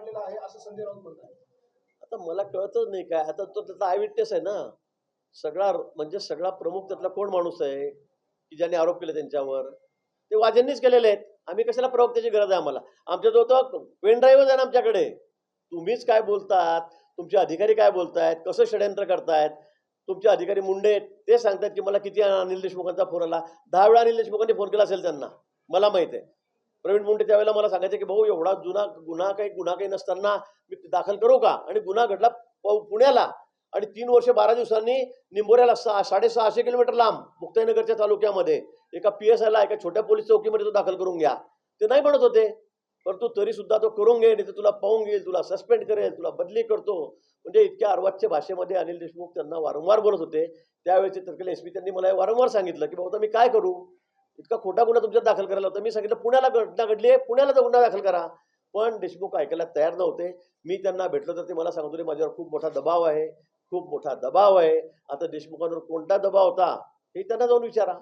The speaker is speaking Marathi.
काढलेला आहे असं संजय राऊत म्हणतात आता मला कळतच नाही काय. आता तो त्याचा आय विटनेस आहे ना. सगळा म्हणजे सगळा प्रमुख त्यातला कोण माणूस आहे? की ज्याने आरोप केले त्यांच्यावर? ते वाजेंनीच केलेले आहेत. आम्ही कशाला प्रवक्त्याची गरज आहे आम्हाला? आमच्या जो तो पेन ड्राईव्हच आहे ना आमच्याकडे. तुम्हीच काय बोलतात? तुमचे अधिकारी काय बोलतायत? कसं षडयंत्र करतायत? तुमचे अधिकारी मुंडे आहेत. ते सांगतात की मला किती अनिल देशमुखांचा फोन आला. दहा वेळा अनिल देशमुखांनी फोन केला असेल त्यांना. मला माहिती आहे. प्रवीण मुंडे त्यावेळेला मला सांगायचे की भाऊ एवढा जुना गुन्हा काही गुन्हा काही नसताना मी दाखल करू का? आणि गुन्हा घडला पुण्याला. आणि तीन वर्ष बारा दिवसांनी निंबोऱ्याला सहा साडेसहाशे किलोमीटर लांब मुक्ताईनगरच्या तालुक्यामध्ये एका पी एस आयला एका छोट्या पोलीस चौकीमध्ये तो दाखल करून घ्या. ते नाही म्हणत होते. परंतु तरी सुद्धा तो करून घेईल तर तुला पाहून घेईल तुला सस्पेंड करेल तुला बदली करतो. म्हणजे इतक्या अर्वाच्य भाषेमध्ये अनिल देशमुख त्यांना वारंवार बोलत होते. त्यावेळेचे तत्कालीन एस पी त्यांनी मला वारंवार सांगितलं की बाबा मी काय करू? इतका खोटा गुन्हा तुमच्यात दाखल करायला होता. मी सांगितलं पुण्याला घटना घडली आहे पुण्याला तो गुन्हा दाखल करा. पण देशमुख ऐकायला तयार नव्हते. मी त्यांना भेटलो तर ते मला सांगत होते माझ्यावर खूप मोठा दबाव आहे खूप मोठा दबाव आहे. आता देशमुखांवर कोणता दबाव होता हे त्यांना जाऊन विचारा.